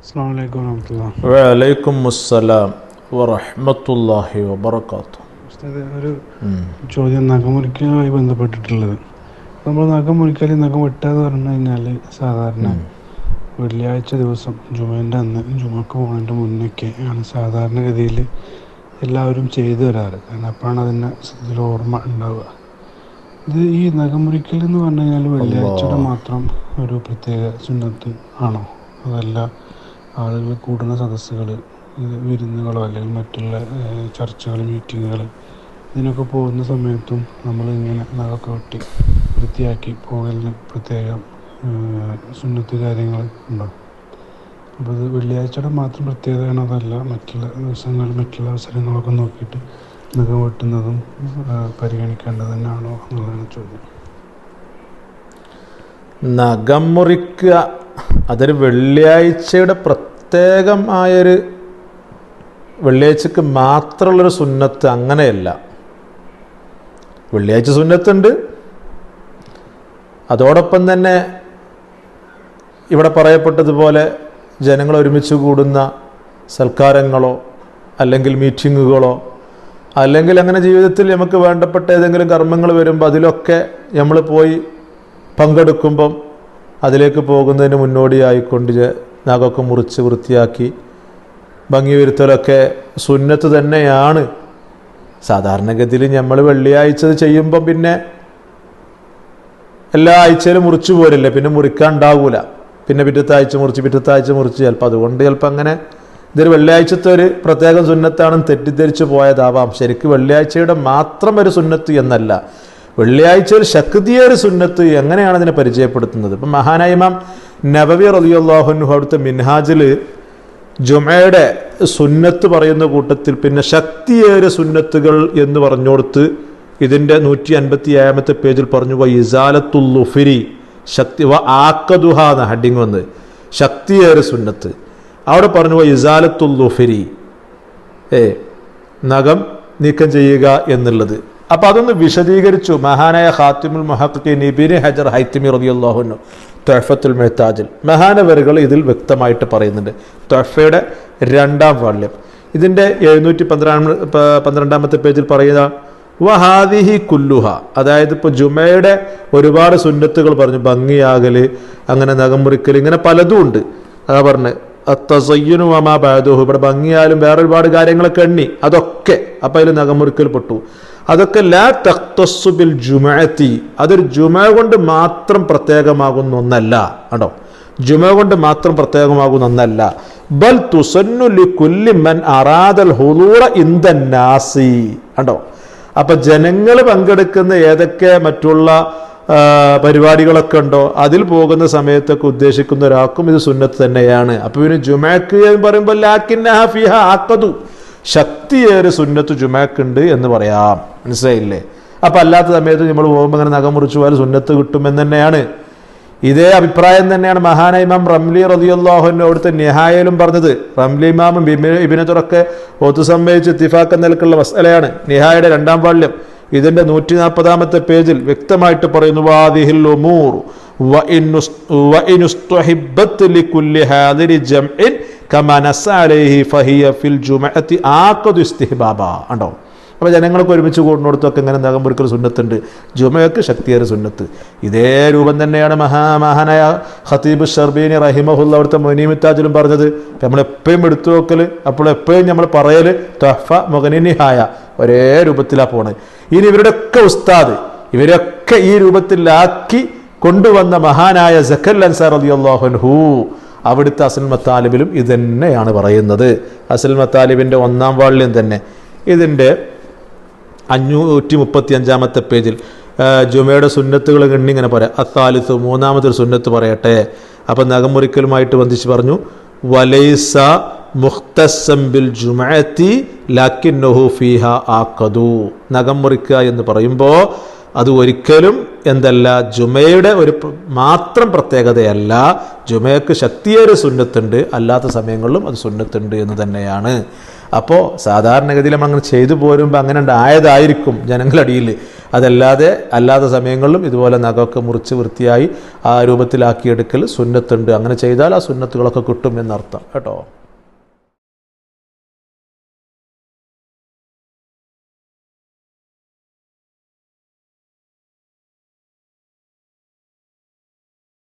അസ്സാം വലൈക്കും വരഹമുല്ല വലൈക്കും അസ്സലാം വറഹ്മത്തുള്ളാഹി വബറകാതുഹു ഉസ്താദ് ഒരു ചോദ്യം നഖമുറിക്കലുമായി ബന്ധപ്പെട്ടിട്ടുള്ളത്. നമ്മൾ നഖം മുറിക്കൽ നഖം വെട്ടാന്ന് പറഞ്ഞു കഴിഞ്ഞാൽ സാധാരണ വെള്ളിയാഴ്ച ദിവസം ജുമേന്റെ അന്ന് ജുമക്ക് പോകുന്നതിന്റെ മുന്നൊക്കെ ആണ് സാധാരണഗതിയിൽ എല്ലാവരും ചെയ്തു വരാറ്. കാരണം അപ്പോഴാണ് അതിന്റെ ഇതിൽ ഓർമ്മ ഉണ്ടാവുക. ഇത് ഈ നഖമുറിക്കൽ എന്ന് പറഞ്ഞു കഴിഞ്ഞാൽ വെള്ളിയാഴ്ചയുടെ മാത്രം ഒരു പ്രത്യേക സുന്നത്ത് ആണോ? അതല്ല ആളുകൾ കൂടുന്ന സദസ്സുകൾ വിരുന്നുകളോ അല്ലെങ്കിൽ മറ്റുള്ള ചർച്ചകൾ മീറ്റിങ്ങുകൾ ഇതിനൊക്കെ പോകുന്ന സമയത്തും നമ്മൾ ഇങ്ങനെ നഖമൊക്കെ വെട്ടി വൃത്തിയാക്കി പോകലിന് പ്രത്യേകം സുന്നത്ത് കാര്യങ്ങൾ ഉണ്ടോ? അപ്പോൾ ഇത് വെള്ളിയാഴ്ചയുടെ മാത്രം പ്രത്യേകതയാണ് അതല്ല മറ്റുള്ള ദിവസങ്ങൾ മറ്റുള്ള അവസരങ്ങളൊക്കെ നോക്കിയിട്ട് നഖം വെട്ടുന്നതും പരിഗണിക്കേണ്ടത് തന്നെയാണോ എന്നുള്ളതാണ് ചോദ്യം. നഖം മുറിക്കുക അതൊരു വെള്ളിയാഴ്ചയുടെ പ്രത്യേകമായൊരു വെള്ളിയാഴ്ചക്ക് മാത്രമുള്ളൊരു സുന്നത്ത് അങ്ങനെയല്ല. വെള്ളിയാഴ്ച സുന്നത്തുണ്ട്. അതോടൊപ്പം തന്നെ ഇവിടെ പറയപ്പെട്ടതുപോലെ ജനങ്ങൾ ഒരുമിച്ച് കൂടുന്ന സൽക്കാരങ്ങളോ അല്ലെങ്കിൽ മീറ്റിങ്ങുകളോ അല്ലെങ്കിൽ അങ്ങനെ ജീവിതത്തിൽ നമുക്ക് വേണ്ടപ്പെട്ട ഏതെങ്കിലും കർമ്മങ്ങൾ വരുമ്പോൾ അതിലൊക്കെ നമ്മൾ പോയി പങ്കെടുക്കുമ്പം അതിലേക്ക് പോകുന്നതിന് മുന്നോടിയായിക്കൊണ്ട് നഖമൊക്കെ മുറിച്ച് വൃത്തിയാക്കി ഭംഗി വരുത്തലൊക്കെ സുന്നത്ത് തന്നെയാണ്. സാധാരണഗതിയിൽ നമ്മൾ വെള്ളിയാഴ്ച ചെയ്യുമ്പം പിന്നെ എല്ലാ ആഴ്ചയിലും മുറിച്ചു പോരില്ലേ? പിന്നെ മുറിക്കാൻ ഉണ്ടാവൂല. പിന്നെ പിറ്റത്തെ ആഴ്ച മുറിച്ച് പിറ്റത്തെ ആഴ്ച മുറിച്ച്. ചിലപ്പോൾ അതുകൊണ്ട് ചിലപ്പോൾ അങ്ങനെ ഇതൊരു വെള്ളിയാഴ്ചത്തെ ഒരു പ്രത്യേക സുന്നത്താണെന്ന് തെറ്റിദ്ധരിച്ച് പോയതാവാം. ശരിക്കും വെള്ളിയാഴ്ചയുടെ മാത്രം ഒരു സുന്നത്ത് എന്നല്ല. വെള്ളിയാഴ്ച ഒരു ശക്തിയ ഒരു സുന്നത്ത് എങ്ങനെയാണ് അതിനെ പരിചയപ്പെടുത്തുന്നത്? ഇപ്പം മഹാനായ ഇമാം നബവി റലിയുള്ളാഹുനു അവിടുത്തെ മിൻഹാജിൽ ജുമയുടെ സുന്നത്ത് പറയുന്ന കൂട്ടത്തിൽ പിന്നെ ശക്തിയേറെ സുന്നത്തുകൾ എന്ന് പറഞ്ഞോടുത്ത് ഇതിന്റെ നൂറ്റി അൻപത്തി ഏഴാമത്തെ പേജിൽ പറഞ്ഞു വ ഇസാലത്തുല്ലുഫിരി ശക്തി വ ആക്കദുഹ എന്ന ഹഡിങ് വന്ന്. ശക്തിയേറെ സുന്നത്ത്. അവിടെ പറഞ്ഞു വ ഇസാലത്തുല്ലുഫിരി ഏ നഖം നീക്കം ചെയ്യുക എന്നുള്ളത്. അപ്പൊ അതൊന്ന് വിശദീകരിച്ചു. മഹാനായ ഖാത്തിമുൽ മുഹഖിൻ ഇബിന് ഹജർ ഹൈത്തിമി റബിയുള്ളാഹുനു തൊഹഫത്തുൽ മെഹ്താജിൽ മഹാനവരുകൾ ഇതിൽ വ്യക്തമായിട്ട് പറയുന്നുണ്ട്. തൊഹഫയുടെ രണ്ടാം വാള്യം. ഇതിന്റെ എഴുന്നൂറ്റി പന്ത്രണ്ട് പന്ത്രണ്ടാമത്തെ പേജിൽ പറയുന്ന വഹാദിഹി കുല്ലുഹ. അതായത് ഇപ്പോൾ ജുമയുടെ ഒരുപാട് സുന്നത്തുകൾ പറഞ്ഞു ഭംഗിയാകൽ അങ്ങനെ നഖം മുറിക്കൽ ഇങ്ങനെ പലതും ഉണ്ട്. അതാ പറഞ്ഞ് അത്തസയ്യനു അമാ ബാദുഹു. ഇവിടെ ഭംഗിയാലും വേറെ ഒരുപാട് കാര്യങ്ങളൊക്കെ എണ്ണി. അതൊക്കെ. അപ്പം അതിൽ നഖമുറിക്കൽ പെട്ടു. അതൊക്കെ ലാ തഖ്തസ്സു ബിൽ ജുമഅത്തി. അതൊരു ജുമ കൊണ്ട് മാത്രം പ്രത്യേകമാകുന്ന ഒന്നല്ല. കേട്ടോ ജുമ കൊണ്ട് മാത്രം പ്രത്യേകമാകുന്ന ഒന്നല്ല. ബൽ തുസന്നു ലി കുല്ലി മൻ അറാദൽ ഹുലൂറ ഇന്ദ നാസി കണ്ടോ? അപ്പൊ ജനങ്ങൾ പങ്കെടുക്കുന്ന ഏതൊക്കെ മറ്റുള്ള പരിപാടികളൊക്കെ ഉണ്ടോ? അതിൽ പോകുന്ന സമയത്തൊക്കെ ഉദ്ദേശിക്കുന്ന ഒരാൾക്കും ഇത് സുന്നത്ത് തന്നെയാണ്. അപ്പൊ പിന്നെ ജുമാക്ക് എന്ന് പറയുമ്പോൾ ലാക്കിന്നഹ ഫിഹ ആക്കതു ശക്തിയേറെ സുന്നത്ത് ചുമക്കുണ്ട് എന്ന് പറയാം. മനസ്സിലായില്ലേ? അപ്പം അല്ലാത്ത സമയത്ത് നമ്മൾ പോകുമ്പോൾ അങ്ങനെ നഖം മുറിച്ചു പോയാൽ സുന്നത്ത് കിട്ടുമെന്ന് തന്നെയാണ്. ഇതേ അഭിപ്രായം തന്നെയാണ് മഹാനൈമാം റംലി റതിയുള്ളാഹുവിന്റെ അവിടുത്തെ നിഹായയിലും പറഞ്ഞത്. റംലി ഇമാമും ഇബിനത്തുറൊക്കെ ഒത്തുസമ്മതിച്ച് ഇത്തിഫാക്കം നിലക്കുള്ള വസ്തലയാണ് നിഹായുടെ രണ്ടാം പാളിലും ഇതിന്റെ നൂറ്റി നാൽപ്പതാമത്തെ പേജിൽ വ്യക്തമായിട്ട് പറയുന്നു വാദിഹിൽ ഒമൂർ വ ഇൻ വ ഇൻ ഉണ്ടോ അപ്പോൾ ജനങ്ങൾക്ക് ഒരുമിച്ച് കൂടുന്നിടത്തൊക്കെ ഇങ്ങനെ എന്താകും ഒരിക്കൽ സുന്നത്തുണ്ട്. ജുമയ്ക്ക് ശക്തിയേറെ സുന്നത്ത്. ഇതേ രൂപം തന്നെയാണ് മഹാമഹാനായ ഹത്തീബ് ഷർബീനി റഹിമഹുല്ല അവിടുത്തെ മൊനീമിത്താജിലും പറഞ്ഞത്. നമ്മൾ എപ്പോഴും എടുത്തു വെക്കൽ അപ്പോൾ എപ്പോഴും നമ്മൾ പറയൽ തഫ മുഖനിഹായ ഒരേ രൂപത്തിലാണ് പോണത് ഇനി ഇവരുടെയൊക്കെ ഉസ്താദ് ഇവരൊക്കെ ഈ രൂപത്തിലാക്കി കൊണ്ടുവന്ന മഹാനായ ജക്കൽ അൻസാർ അലിയല്ലാഹുൻഹു അവിടുത്തെ അസൽ മത്താലിബിലും ഇത് തന്നെയാണ് പറയുന്നത്. അസൽ മത്താലിബിന്റെ ഒന്നാം വാളിലും തന്നെ. ഇതിന്റെ അഞ്ഞൂറ്റി മുപ്പത്തി അഞ്ചാമത്തെ പേജിൽ ജുമയുടെ സുന്നത്തുകൾ എണ്ണി ഇങ്ങനെ പറയാം. അത്താലിത്ത് മൂന്നാമത്തെ ഒരു സുന്നത്ത് പറയട്ടെ. അപ്പം നഖമുറിക്കലുമായിട്ട് ബന്ധിച്ച് പറഞ്ഞു വലൈസ മുഖ്തസംബിൽ ജുമഅത്തി ലാക്കിന്നഹു ഫീഹ ആക്കതു നഖം മുറിക്കുക എന്ന് പറയുമ്പോൾ അത് ഒരിക്കലും എന്തല്ല ജുമയുടെ ഒരു മാത്രം പ്രത്യേകതയല്ല ജുമയ്ക്ക് ശക്തിയേറെ സുന്നത്തുണ്ട് അല്ലാത്ത സമയങ്ങളിലും അത് സുന്നത്തുണ്ട് എന്ന് തന്നെയാണ്. അപ്പോൾ സാധാരണഗതിയിൽ നമ്മൾ അങ്ങനെ ചെയ്തു പോരുമ്പോൾ അങ്ങനെ ഉണ്ടായതായിരിക്കും ജനങ്ങളടിയിൽ അതല്ലാതെ അല്ലാത്ത സമയങ്ങളിലും ഇതുപോലെ നഖമൊക്കെ മുറിച്ച് വൃത്തിയായി ആ രൂപത്തിലാക്കിയെടുക്കൽ സുന്നത്തുണ്ട്. അങ്ങനെ ചെയ്താൽ ആ സുന്നത്തുകളൊക്കെ കിട്ടും എന്നർത്ഥം. കേട്ടോ?